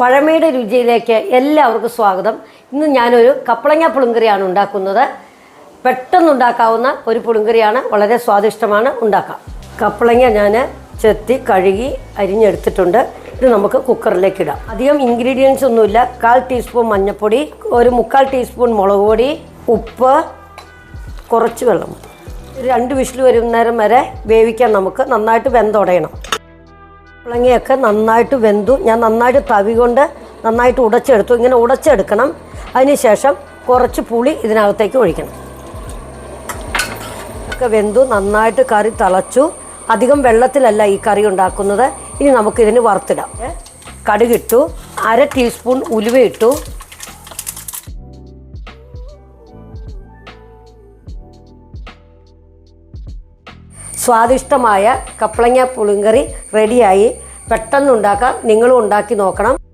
പഴമയുടെ രുചിയിലേക്ക് എല്ലാവർക്കും സ്വാഗതം. ഇന്ന് ഞാനൊരു കപ്പളങ്ങ പുളിങ്കറിയാണ് ഉണ്ടാക്കുന്നത്. പെട്ടെന്ന് ഉണ്ടാക്കാവുന്ന ഒരു പുളിങ്കറിയാണ്. വളരെ സ്വാദിഷ്ടമാണ്. ഉണ്ടാക്കാം. കപ്പളങ്ങ ഞാൻ ചെത്തി കഴുകി അരിഞ്ഞെടുത്തിട്ടുണ്ട്. ഇത് നമുക്ക് കുക്കറിലേക്ക് ഇടാം. അധികം ഇൻഗ്രീഡിയൻസ് ഒന്നുമില്ല. കാൽ ടീസ്പൂൺ മഞ്ഞൾപ്പൊടി ഒരു മുക്കാൽ ടീസ്പൂൺ മുളക് പൊടി ഉപ്പ് കുറച്ച് വെള്ളം. രണ്ട് വിഷിൽ വരുന്നേരം വരെ വേവിക്കാൻ നമുക്ക് നന്നായിട്ട് വെന്തുടയണം. കുമ്പളങ്ങയൊക്കെ നന്നായിട്ട് വെന്തു. ഞാൻ നന്നായിട്ട് തവി കൊണ്ട് നന്നായിട്ട് ഉടച്ചെടുത്തു. ഇങ്ങനെ ഉടച്ചെടുക്കണം. അതിനുശേഷം കുറച്ച് പുളി ഇതിനകത്തേക്ക് ഒഴിക്കണം. ഒക്കെ വെന്തു. നന്നായിട്ട് കറി തിളച്ചു. അധികം വെള്ളത്തിലല്ല ഈ കറി ഉണ്ടാക്കുന്നത്. ഇനി നമുക്കിതിന് വറുത്തിടാം. കടുകിട്ടു അര ടീസ്പൂൺ ഉലുവ ഇട്ടു. സ്വാദിഷ്ടമായ കപ്പളങ്ങ പുളിങ്കറി റെഡിയായി പെട്ടെന്ന് ഉണ്ടാക്കാം നിങ്ങളും ഉണ്ടാക്കി നോക്കണം.